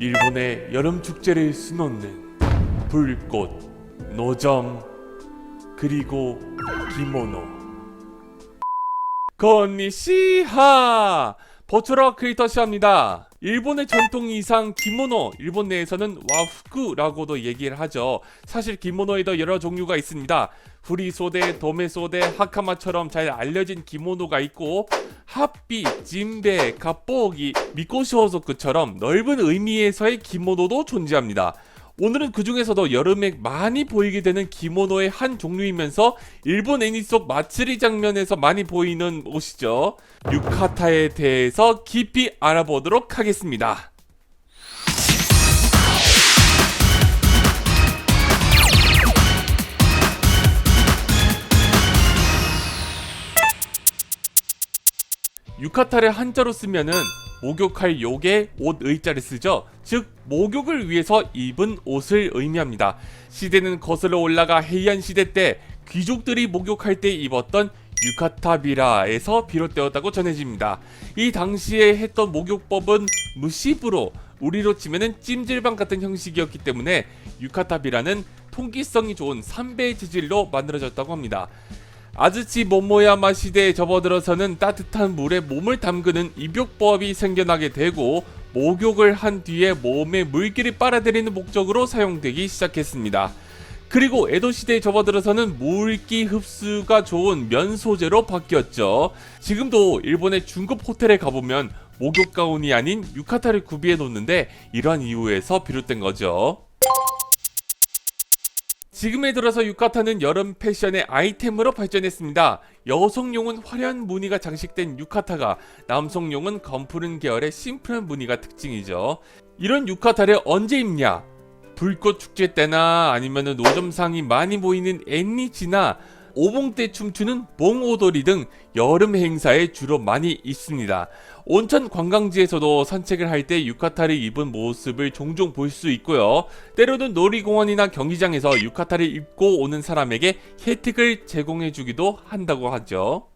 일본의 여름 축제를 수놓는 불꽃, 노점, 그리고 기모노. 건니시하! 버추러 크리에이터 시합니다. 일본의 전통 의상 기모노, 일본 내에서는 와후쿠라고도 얘기를 하죠. 사실 기모노에도 여러 종류가 있습니다. 후리소대, 도메소대, 하카마처럼 잘 알려진 기모노가 있고 핫비, 진베, 갑보기, 미코시호소크처럼 넓은 의미에서의 기모노도 존재합니다. 오늘은 그 중에서도 여름에 많이 보이게 되는 기모노의 한 종류이면서 일본 애니 속 마츠리 장면에서 많이 보이는 옷이죠. 유카타에 대해서 깊이 알아보도록 하겠습니다. 유카타를 한자로 쓰면은 목욕할 욕에 옷 의자를 쓰죠. 즉 목욕을 위해서 입은 옷을 의미합니다. 시대는 거슬러 올라가 헤이안 시대 때 귀족들이 목욕할 때 입었던 유카타비라에서 비롯되었다고 전해집니다. 이 당시에 했던 목욕법은 무시부로 우리로 치면은 찜질방 같은 형식이었기 때문에 유카타비라는 통기성이 좋은 삼배 재질로 만들어졌다고 합니다. 아즈치 모모야마 시대에 접어들어서는 따뜻한 물에 몸을 담그는 입욕법이 생겨나게 되고 목욕을 한 뒤에 몸에 물기를 빨아들이는 목적으로 사용되기 시작했습니다. 그리고 에도 시대에 접어들어서는 물기 흡수가 좋은 면 소재로 바뀌었죠. 지금도 일본의 중급 호텔에 가보면 목욕 가운이 아닌 유카타를 구비해 놓는데 이러한 이유에서 비롯된 거죠. 지금에 들어서 유카타는 여름 패션의 아이템으로 발전했습니다. 여성용은 화려한 무늬가 장식된 유카타가, 남성용은 검푸른 계열의 심플한 무늬가 특징이죠. 이런 유카타를 언제 입냐? 불꽃 축제 때나 아니면 노점상이 많이 보이는 애니지나 오봉 때 춤추는 몽오도리 등 여름 행사에 주로 많이 있습니다. 온천 관광지에서도 산책을 할 때 유카타를 입은 모습을 종종 볼 수 있고요. 때로는 놀이공원이나 경기장에서 유카타를 입고 오는 사람에게 혜택을 제공해 주기도 한다고 하죠.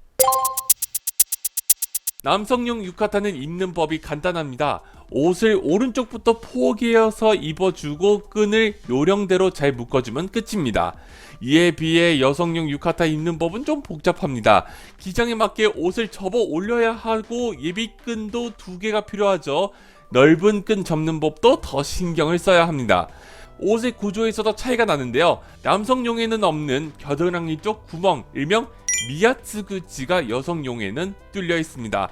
남성용 유카타는 입는 법이 간단합니다. 옷을 오른쪽부터 포개어서 입어주고 끈을 요령대로 잘 묶어주면 끝입니다. 이에 비해 여성용 유카타 입는 법은 좀 복잡합니다. 기장에 맞게 옷을 접어 올려야 하고 예비끈도 두 개가 필요하죠. 넓은 끈 접는 법도 더 신경을 써야 합니다. 옷의 구조에서도 차이가 나는데요. 남성용에는 없는 겨드랑이 쪽 구멍, 일명 미야츠구치가 여성용에는 뚫려 있습니다.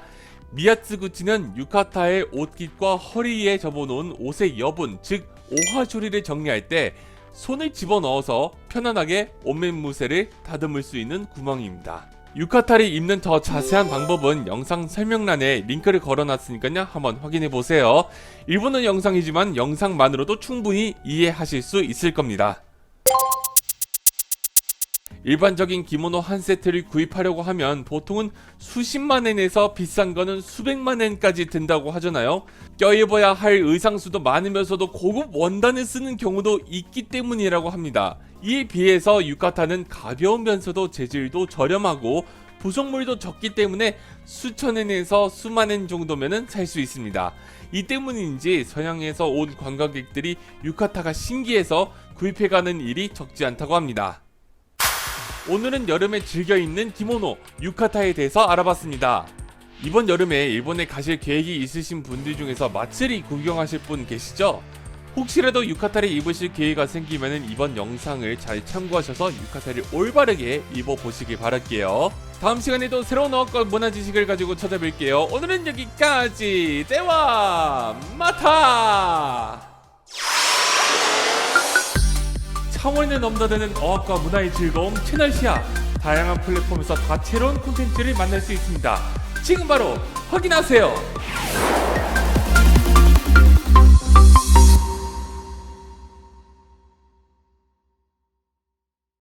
미야츠구치는 유카타의 옷깃과 허리에 접어놓은 옷의 여분, 즉 오하조리를 정리할 때 손을 집어넣어서 편안하게 옷맨무새를 다듬을 수 있는 구멍입니다. 유카타를 입는 더 자세한 방법은 영상 설명란에 링크를 걸어놨으니까요 한번 확인해 보세요. 일본어 영상이지만 영상만으로도 충분히 이해하실 수 있을 겁니다. 일반적인 기모노 한 세트를 구입하려고 하면 보통은 수십만 엔에서 비싼 거는 수백만 엔까지 든다고 하잖아요. 껴입어야 할 의상 수도 많으면서도 고급 원단을 쓰는 경우도 있기 때문이라고 합니다. 이에 비해서 유카타는 가벼우면서도 재질도 저렴하고 부속물도 적기 때문에 수천 엔에서 수만 엔 정도면은 살 수 있습니다. 이 때문인지 서양에서 온 관광객들이 유카타가 신기해서 구입해가는 일이 적지 않다고 합니다. 오늘은 여름에 즐겨 입는 기모노 유카타에 대해서 알아봤습니다. 이번 여름에 일본에 가실 계획이 있으신 분들 중에서 마츠리 구경하실 분 계시죠? 혹시라도 유카타를 입으실 기회가 생기면 이번 영상을 잘 참고하셔서 유카타를 올바르게 입어보시길 바랄게요. 다음 시간에도 새로운 어학과 문화 지식을 가지고 찾아뵐게요. 오늘은 여기까지. 대화 마타! 창원에 넘나드는 어학과 문화의 즐거움 채널시아 다양한 플랫폼에서 다채로운 콘텐츠를 만날 수 있습니다. 지금 바로 확인하세요.